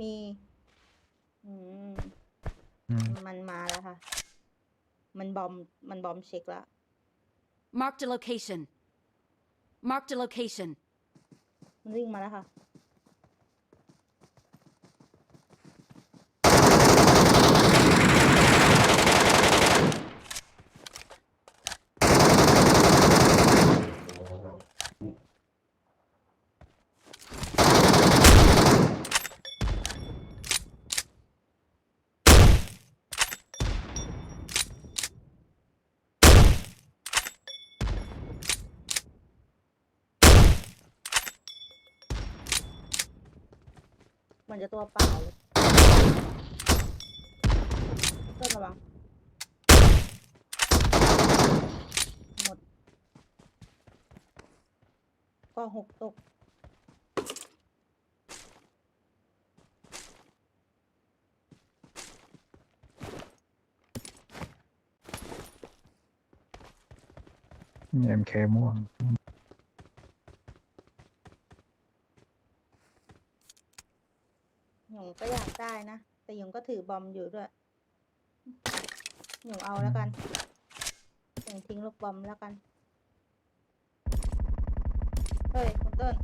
มี อืม อืมมันมาแล้วค่ะ มันบอม มันบอมเช็คแล้ว Marked a location. Marked a location. มันวิ่งมาแล้วค่ะ มันจะตัวเปล่าเลยเพื่อนระวังหมดก็หกตกมีเอ็มเคม่วง หยงก็อยากได้นะ แต่หยงก็ถือบอมอยู่ด้วย หยงเอาแล้วกัน หยงทิ้งลูกบอมแล้วกัน เฮ้ยคุณเติ้ล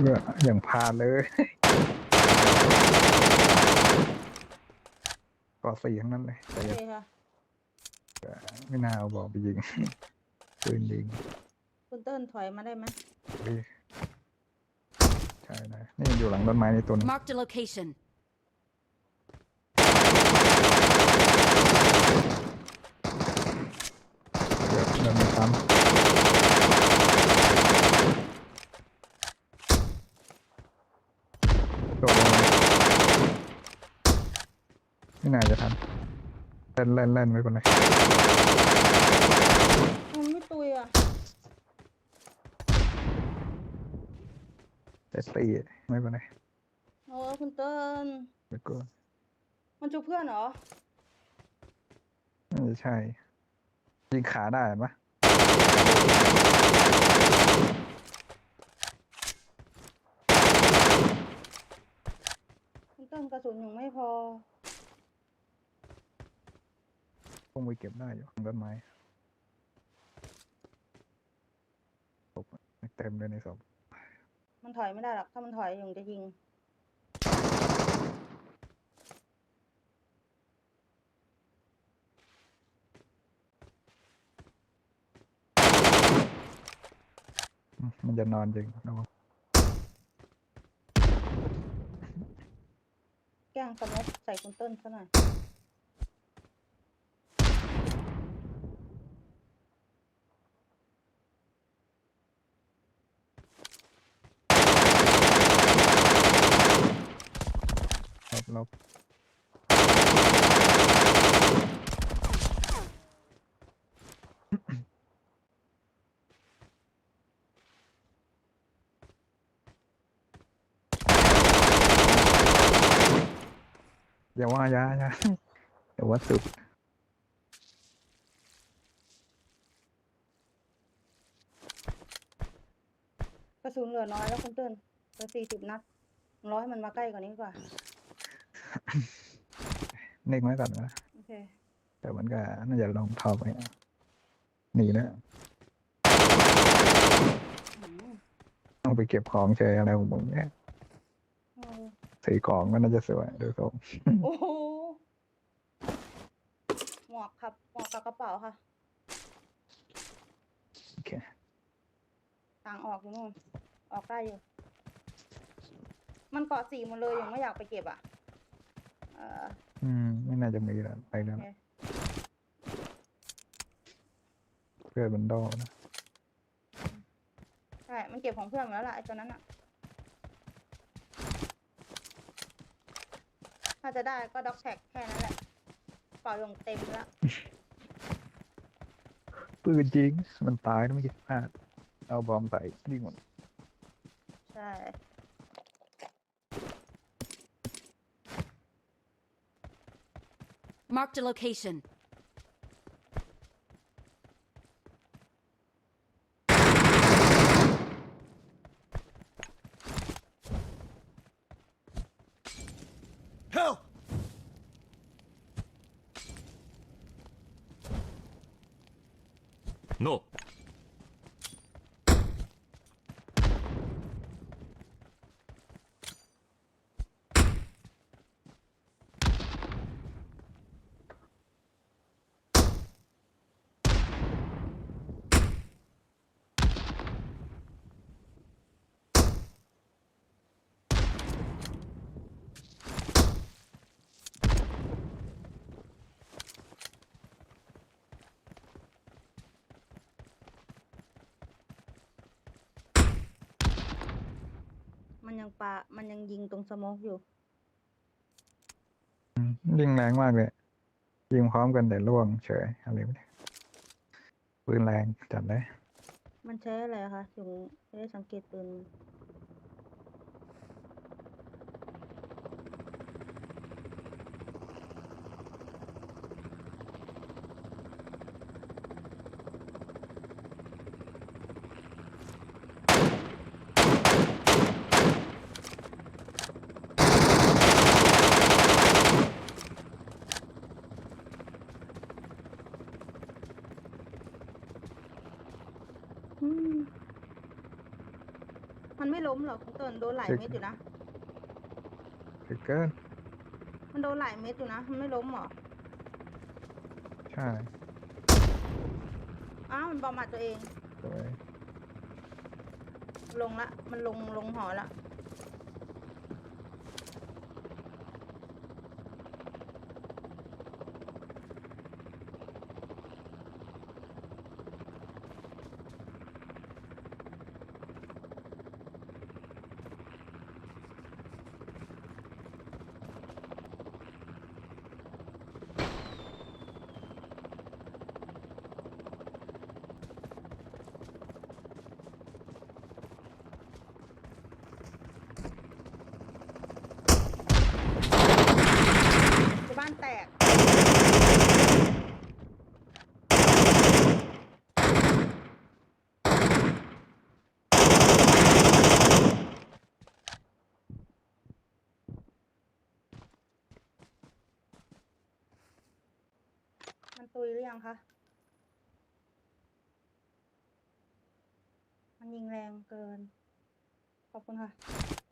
เลือย่างพาเลย ก่อสี่ทั้งนั้นเลยแต่โอยังเคค่ะ ไม่น่าเอาบอกไปยิง ปืนยิงคุณเติ้ลถอยมาได้ไหมเฮ้ยใช่นะนี่อยู่หลังต้นไม้ในตัวนึง Marked a location. เดี๋ยวเดินไปซ้ำโดดลงมาไม่ น่าจะทันเล่นเล่นเล่นไว้ก่อนเลยมันไม่ตุยอะเตตี้ไม่เป็นไรโอ้คุณเติ้ลเดี๋ยวก็มันจูบเพื่อนเหรอน่าจะใช่ยิงขาได้เห็นปะคุณเติ้ลกระสุนยังไม่พอ คงไปเก็บได้อยู่หลังต้นไม้ศพเต็มเลยในศพมันถอยไม่ได้หรอก ถ้ามันถอยหยงจะยิงอืมมันจะนอนจริงระวังแกล้งสมบใส่คุณเติ้ลซะหน่อย อย่าว่าอยาอยาอย่าว่าสุด กระสุนเหลือน้อยแล้วคุณเติ้ลเหลือสี่สิบนัดร้อยมันมาใกล้กว่านี้ดีกว่า เน่งไว้ก่อนนะ โอเค แต่มันก็น่าจะลองท็อปไปหนีแล้วอืมต้องไปเก็บของเฉยอะไรของมึงเนี่ยเอ อสีของก็น่าจะสวยดูทรงโอ้โหหมวกครับหมวกกับกระเป๋าค่ะโอเคทางออกอยู่นู่น ออกได้อยู่ มันเกาะสีหมดเลยยังไม่อยากไปเก็บอะ เอออืม ไม่น่าจะมีแล้วไปแล้วโอเคเพื่อนมันโดนะใช่ มันเก็บของเพื่อนหมดแล้วล่ะไอ้ตัวนั้นอะ ถ้าจะได้ก็ด็อกแท็กแค่นั้นแหละเป่ายงเต็มแล้วปืนจริง มันตายนะไม่คิดพลาดเอาบอมใส่ยิงหมดใช่ Marked a location. โน่ มันยังปามันยังยิงตรงสโมกอยู่อืมยิงแรงมากเลย ยิงพร้อมกันแต่ล่วงเฉยอะไรไม่ได้ปืนแรงจัดเลย มันใช้อะไรคะถึงไม่ได้สังเกตปืนมัน อืม มันไม่ล้มหรอกคุณต้นโดนหลายคือเม็ดอยู่นะคือเกินมันโดนหลายเม็ดอยู่นะ มันไม่ล้มหรอ ใช่อ้าวมันบอมอัดตัวเองสวยลงละ มันลงลงหอละจะ ตุยหรือยังคะ มันยิงแรงเกิน ขอบคุณค่ะ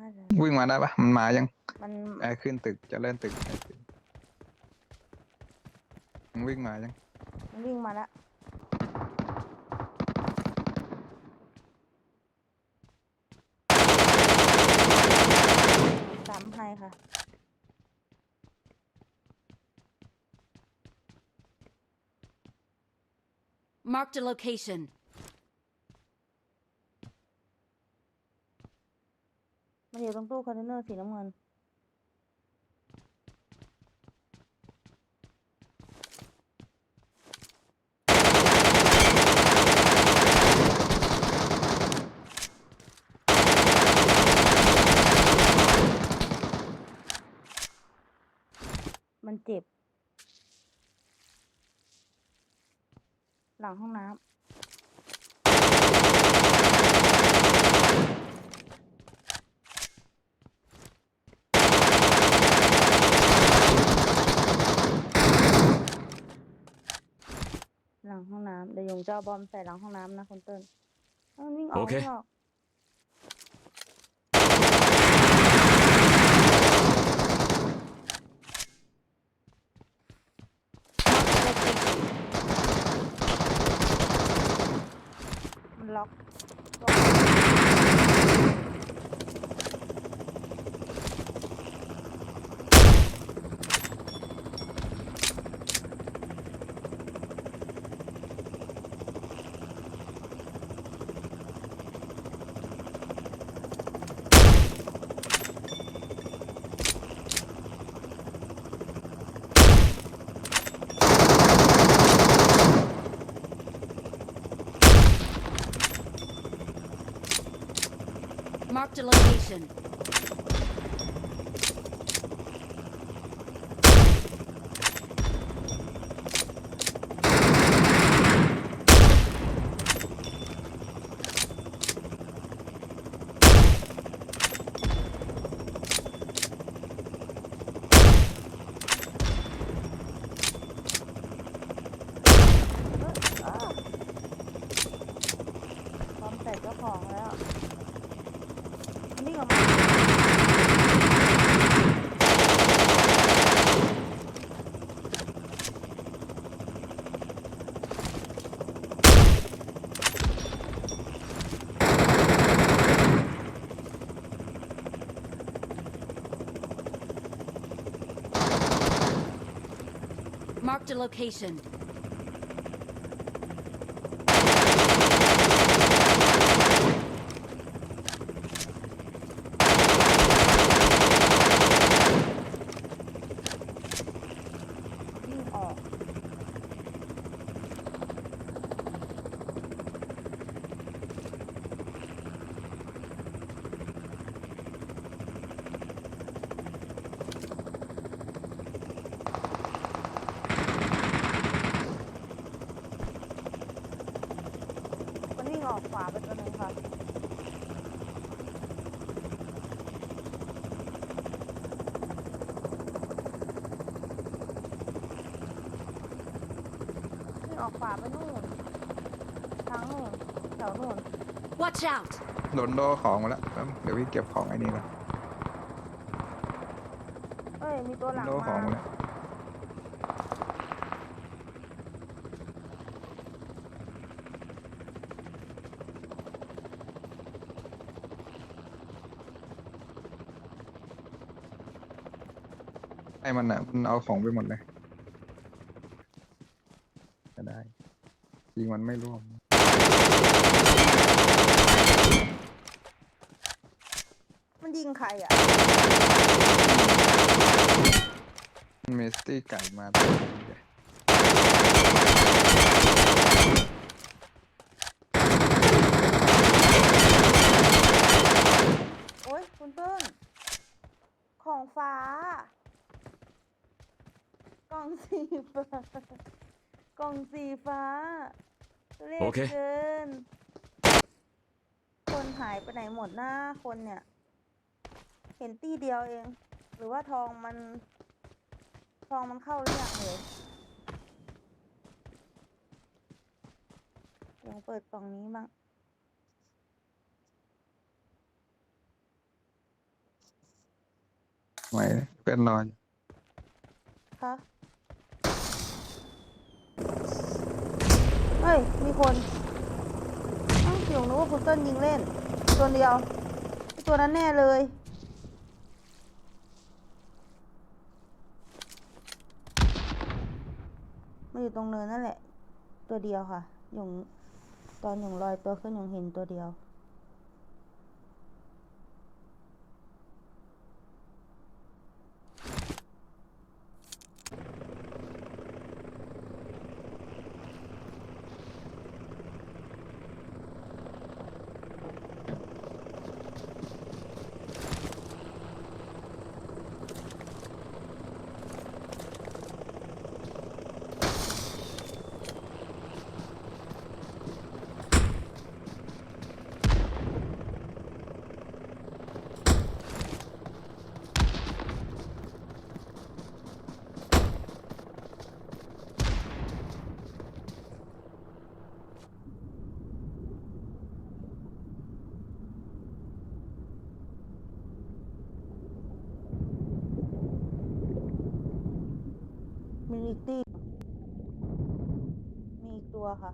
น่าจะวิ่งมาได้ปะมันมายังมันไอ้ขึ้นตึกจะเล่นตึกไอ้ขึ้นมันวิ่งมายังมันวิ่งมาแล้วซ้ำให้ ค่ะ Marked a location. มันอยู่ตรงตู้คอนเทนเนอร์สีน้ำเงิน จ็บ หลังห้องน้ำหลังห้องน้ำเดี๋ยวยงจะเอาบอมใส่หลังห้องน้ำนะคุณเติ้ลเอ้ามันวิ่งออกโอเควิ่งออก มัน ล็อก Marked a location. A location. ขวาไปนู่นทางนู่นแถวนู่น Watch out! โดนโดของมาแล้วแป๊บเดี๋ยวพี่เก็บของไอ้นี่ก่อนเอ้ยมีตัวหลังโดมาของมาแล้วไอ้มันอะมันเอาของไปหมดเลยก็ได้ ยิงมันไม่ร่วม มันยิงใครอะมันมีสตี้ไก่มาตัวนึงเลยโอ๊ยคุณเติ้ลของฟ้า กล่องสีฟ้ากล่องสีฟ้า เรียโอกเค เกินคนคนหายไปไหนหมดหน้าคนเนี่ย เห็นตี้เดียวเอง หรือว่าทองมัน ทองมันเข้าหรือยังเลยลองเปิดกล่องนี้บ้าง ไหวเป็นรอยคะ ฮ้ย มีคนอ้าวเสียงนึกว่าคุณเติ้ลยิงเล่น ตัวเดียว ตัวนั้นแน่เลย มันอยู่ตรงเนินนั่นแหละ ตัวเดียวค่ะหยงตอนหยงลอยตัวขึ้นหยงเห็นตัวเดียว มี อีกตีมีอีกตัวค่ะ